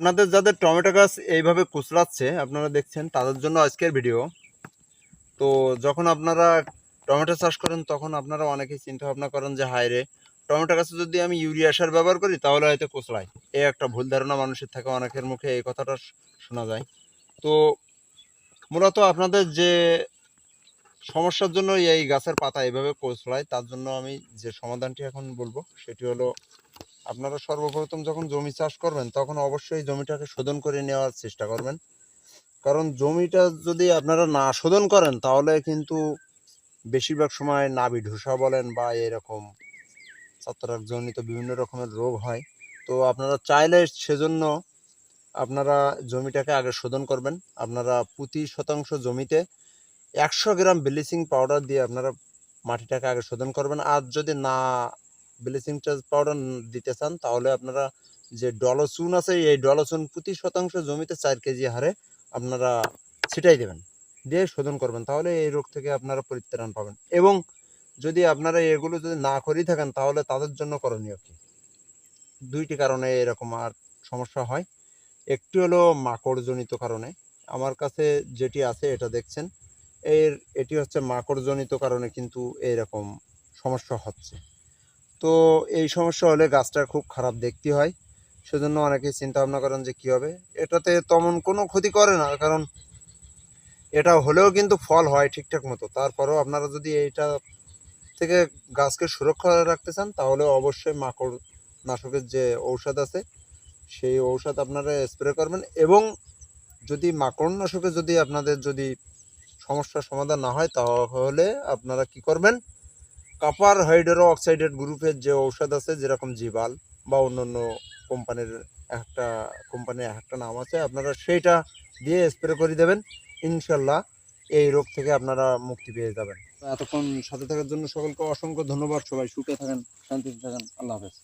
আপনাদের যাদের টমেটো গাছ এইভাবে কুচলাচ্ছে আপনারা দেখছেন তাদের জন্য আজকের ভিডিও তো যখন আপনারা টমেটো চাষ করেন, তখন আপনারা অনেকেই চিন্তা ভাবনা করেন যে, হায় রে, টমেটো গাছে যদি আমি ইউরিয়া সার ব্যবহার করি, তাহলে হয়তো কোচলায় এই একটা ভুল ধারণা মানুষের থাকে, অনেকের মুখে এই কথাটা শোনা যায়। তো মূলত আপনাদের যে সমস্যার জন্য এই গাছের পাতা এইভাবে কোচলায় তার জন্য আমি যে সমাধানটি এখন বলব, সেটি হলো আপনারা সর্বপ্রথম যখন জমি চাষ করবেন, তখন অবশ্যই জমিটাকে শোধন করে নেওয়ার চেষ্টা করবেন। কারণ জমিটা যদি আপনারা না শোধন করেন, তাহলে কিন্তু বেশিরভাগ সময় নাবি ঢোসা বলেন বা এরকম ছত্রাকজনিত বিভিন্ন রকমের রোগ হয়। তো আপনারা চাইলে সেজন্য আপনারা জমিটাকে আগে শোধন করবেন। আপনারা প্রতি শতাংশ জমিতে একশো গ্রাম ব্লিচিং পাউডার দিয়ে আপনারা মাটিটাকে আগে শোধন করবেন। আর যদি না ব্লিচিং পাউডার দিতে চান, তাহলে আপনারা যে ডলচুন আছে, এই ডলচুন প্রতি শতাংশ জমিতে চার কেজি হারে আপনারা ছিটাই দেবেন, দিয়ে শোধন করবেন, তাহলে এই রোগ থেকে আপনারা পরিত্রাণ পাবেন। এবং যদি আপনারা এগুলো যদি না করেই থাকেন, তাহলে তাদের জন্য করণীয় কি? দুইটি কারণে এরকম আর সমস্যা হয়। একটি হলো মাকড়জনিত কারণে। আমার কাছে যেটি আছে, এটা দেখছেন, এর, এটি হচ্ছে মাকড়জনিত কারণে কিন্তু এরকম সমস্যা হচ্ছে। তো এই সমস্যা হলে গাছটা খুব খারাপ দেখতে হয়। সেজন্য অনেকেই চিন্তা ভাবনা করেন যে কী হবে? এটাতে তেমন কোনো ক্ষতি করে না, কারণ এটা হলেও কিন্তু ফল হয় ঠিকঠাক মতো। তারপরেও আপনারা যদি এইটা থেকে গাছকে সুরক্ষা রাখতে চান, তাহলে অবশ্যই মাকড় নাশকের যে ঔষধ আছে, সেই ঔষধ আপনারা স্প্রে করবেন। এবং যদি মাকড় নাশকে যদি আপনাদের যদি সমস্যার সমাধান না হয়, তাহলে আপনারা কি করবেন? কাপার হাইড্রো অক্সাইডেড গ্রুপের যে ঔষধ আছে, যেরকম জিবাল বা অন্য অন্য কোম্পানির একটা কোম্পানির একটা নাম আছে, আপনারা সেইটা দিয়ে স্প্রে করে দেবেন, ইনশাল্লাহ এই রোগ থেকে আপনারা মুক্তি পেয়ে যাবেন। এতক্ষণ সাথে থাকার জন্য সকলকে অসংখ্য ধন্যবাদ। সবাই সুখে থাকেন, শান্তিতে থাকেন। আল্লাহ হাফেজ।